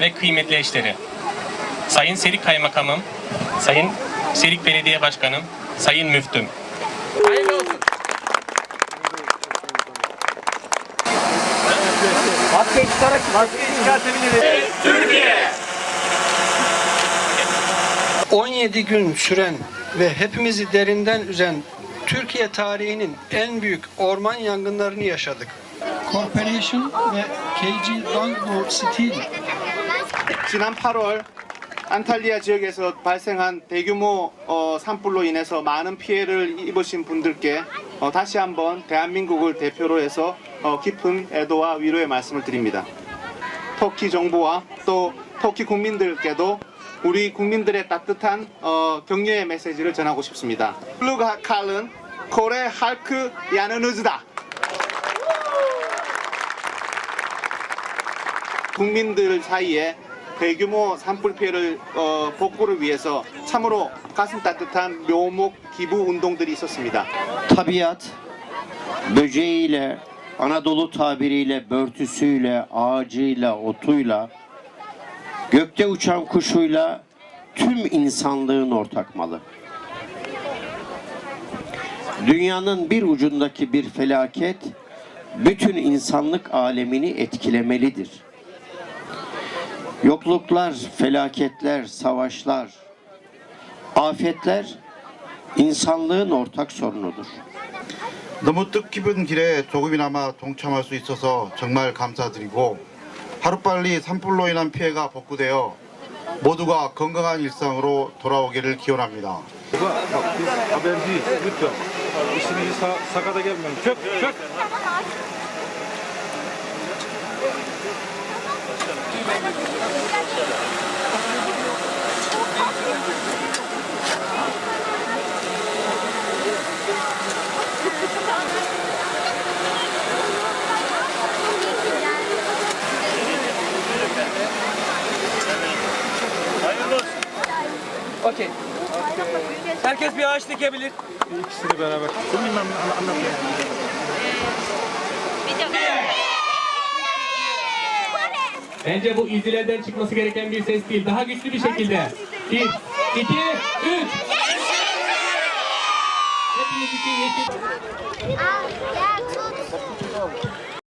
ve kıymetli eşleri. Sayın Serik Kaymakamım, Sayın Serik Belediye Başkanım, Sayın Müftüm. Hayırlı olsun. Maske çıkarak çıkartabiliriz. 17 gün süren ve hepimizi derinden üzen Türkiye tarihinin en büyük orman yangınlarını yaşadık. Corporation ve KG Dongbo Steel 지난 8월 안탈리아 지역에서 발생한 대규모 어, 산불로 인해서 많은 피해를 입으신 분들께 어, 다시 한번 대한민국을 대표로 해서 어, 깊은 애도와 위로의 말씀을 드립니다. 터키 정부와 또 터키 국민들께도 우리 국민들의 따뜻한 어, 격려의 메시지를 전하고 싶습니다. 루가 칼은 코레 할크 야느느즈다. 국민들 사이에 대규모 산불 피해를 어, 복구를 위해서 참으로 가슴 따뜻한 묘목 기부 운동들이 있었습니다. tabiat böceğiyle, Anadolu tabiriyle börtüsüyle, ağacıyla, otuyla, gökte uçan kuşuyla tüm insanlığın ortak malı. Dünyanın bir ucundaki bir felaket bütün insanlık alemini etkilemelidir. Yokluklar, felaketler, savaşlar, afetler insanlığın ortak sorunudur. 너무 뜻깊은 길에 조금이나마 동참할 수 있어서 정말 감사드리고 하루빨리 산불로 인한 피해가 복구되어 모두가 건강한 일상으로 돌아오기를 기원합니다. Haberci lütfen. İşini sa- sakata gelmeyin. Çök çök. Okey. Herkes bir ağaç dikebilir. İkisini beraber. Bence bu izdilerden çıkması gereken bir ses değil. Daha güçlü bir şekilde. Bir, iki, üç. Hepiniz için yeşil. Al, gel tut.